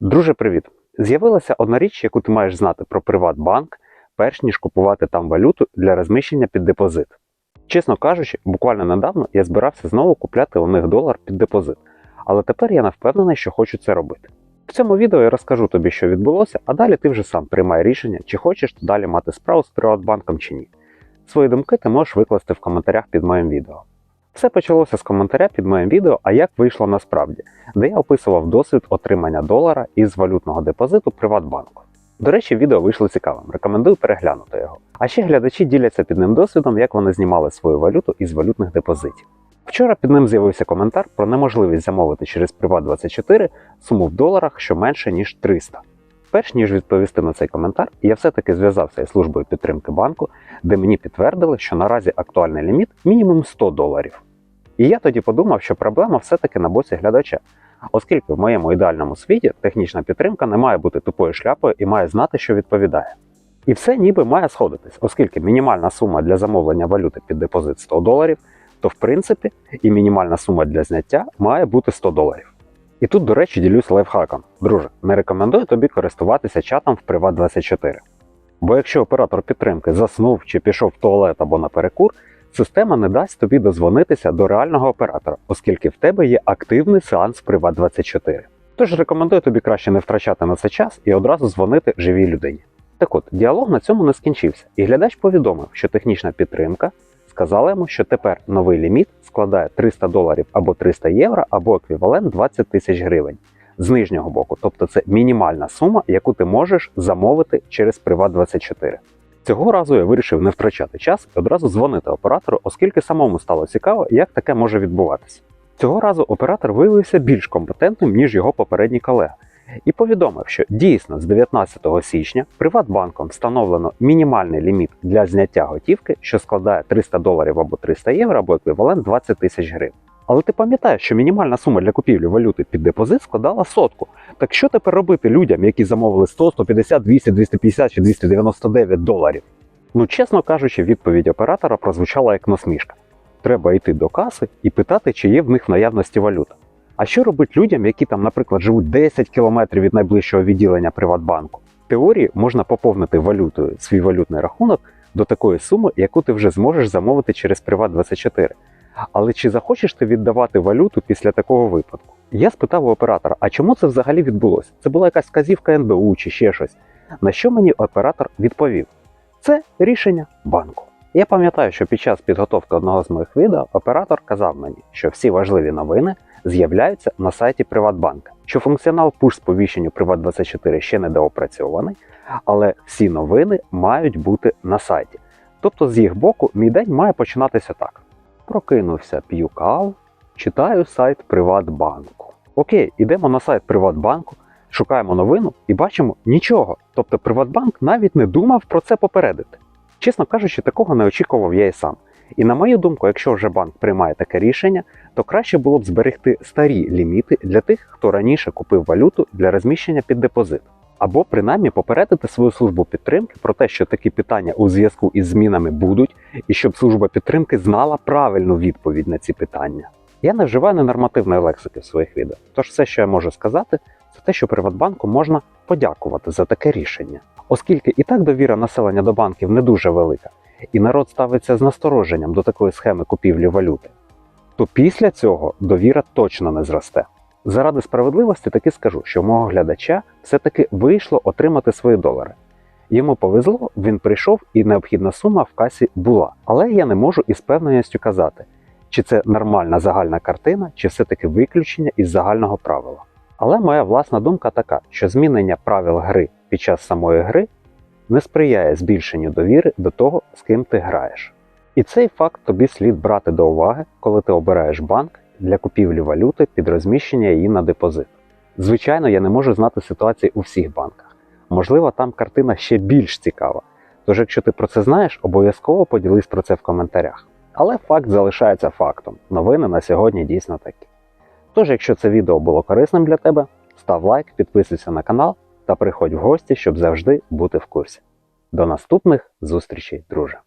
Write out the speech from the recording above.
Друже, привіт! З'явилася одна річ, яку ти маєш знати про Приватбанк, перш ніж купувати там валюту для розміщення під депозит. Чесно кажучи, буквально недавно я збирався знову купляти у них долар під депозит, але тепер я не впевнений, що хочу це робити. В цьому відео я розкажу тобі, що відбулося, а далі ти вже сам приймай рішення, чи хочеш ти далі мати справу з Приватбанком чи ні. Свої думки ти можеш викласти в коментарях під моїм відео. Все почалося з коментаря під моїм відео, а як вийшло насправді, де я описував досвід отримання долара із валютного депозиту Приватбанку. До речі, відео вийшло цікавим. Рекомендую переглянути його. А ще глядачі діляться під ним досвідом, як вони знімали свою валюту із валютних депозитів. Вчора під ним з'явився коментар про неможливість замовити через Приват24 суму в доларах, що менше ніж 300. Перш ніж відповісти на цей коментар, я все-таки зв'язався із службою підтримки банку, де мені підтвердили, що наразі актуальний ліміт мінімум 100 доларів. І я тоді подумав, що проблема все-таки на боці глядача, оскільки в моєму ідеальному світі технічна підтримка не має бути тупою шляпою і має знати, що відповідає. І все ніби має сходитись, оскільки мінімальна сума для замовлення валюти під депозит 100 доларів, то в принципі і мінімальна сума для зняття має бути 100 доларів. І тут, до речі, ділюсь лайфхаком. Друже, не рекомендую тобі користуватися чатом в Приват24. Бо якщо оператор підтримки заснув чи пішов в туалет або на перекур, система не дасть тобі дозвонитися до реального оператора, оскільки в тебе є активний сеанс Приват24. Тож рекомендую тобі краще не втрачати на це час і одразу дзвонити живій людині. Так от, діалог на цьому не скінчився, і глядач повідомив, що технічна підтримка сказала йому, що тепер новий ліміт складає 300 доларів або 300 євро, або еквівалент 20 тисяч гривень з нижнього боку. Тобто це мінімальна сума, яку ти можеш замовити через Приват24. Цього разу я вирішив не втрачати час і одразу дзвонити оператору, оскільки самому стало цікаво, як таке може відбуватися. Цього разу оператор виявився більш компетентним, ніж його попередній колега, і повідомив, що дійсно з 19 січня Приватбанком встановлено мінімальний ліміт для зняття готівки, що складає 300 доларів або 300 євро, або еквівалент 20 тисяч гривень. Але ти пам'ятаєш, що мінімальна сума для купівлі валюти під депозит складала сотку. Так що тепер робити людям, які замовили 100, 150, 200, 250 чи 299 доларів? Ну, чесно кажучи, відповідь оператора прозвучала як насмішка. Треба йти до каси і питати, чи є в них в наявності валюта. А що робить людям, які там, наприклад, живуть 10 кілометрів від найближчого відділення Приватбанку? В теорії можна поповнити валютою свій валютний рахунок до такої суми, яку ти вже зможеш замовити через Приват24. Але чи захочеш ти віддавати валюту після такого випадку? Я спитав у оператора, а чому це взагалі відбулося? Це була якась вказівка НБУ чи ще щось. На що мені оператор відповів? Це рішення банку. Я пам'ятаю, що під час підготовки одного з моїх відео оператор казав мені, що всі важливі новини з'являються на сайті Приватбанка, що функціонал пуш-сповіщенню Приват24 ще не доопрацьований, але всі новини мають бути на сайті. Тобто, з їх боку, мій день має починатися так: прокинувся, п'ю каву, читаю сайт Приватбанку. Окей, ідемо на сайт Приватбанку, шукаємо новину і бачимо нічого. Тобто Приватбанк навіть не думав про це попередити. Чесно кажучи, такого не очікував я і сам. І на мою думку, якщо вже банк приймає таке рішення, то краще було б зберегти старі ліміти для тих, хто раніше купив валюту для розміщення під депозит. Або принаймні попередити свою службу підтримки про те, що такі питання у зв'язку із змінами будуть, і щоб служба підтримки знала правильну відповідь на ці питання. Я не вживаю ненормативної лексики в своїх відео, тож все, що я можу сказати, це те, що Приватбанку можна подякувати за таке рішення, оскільки і так довіра населення до банків не дуже велика, і народ ставиться з настороженням до такої схеми купівлі валюти, то після цього довіра точно не зросте. Заради справедливості таки скажу, що мого глядача все-таки вийшло отримати свої долари. Йому повезло, він прийшов і необхідна сума в касі була. Але я не можу із певністю казати, чи це нормальна загальна картина, чи все-таки виключення із загального правила. Але моя власна думка така, що змінення правил гри під час самої гри не сприяє збільшенню довіри до того, з ким ти граєш. І цей факт тобі слід брати до уваги, коли ти обираєш банк для купівлі валюти під розміщення її на депозит. Звичайно, я не можу знати ситуації у всіх банках. Можливо, там картина ще більш цікава. Тож, якщо ти про це знаєш, обов'язково поділись про це в коментарях. Але факт залишається фактом. Новини на сьогодні дійсно такі. Тож, якщо це відео було корисним для тебе, став лайк, підписуйся на канал та приходь в гості, щоб завжди бути в курсі. До наступних зустрічей, друже!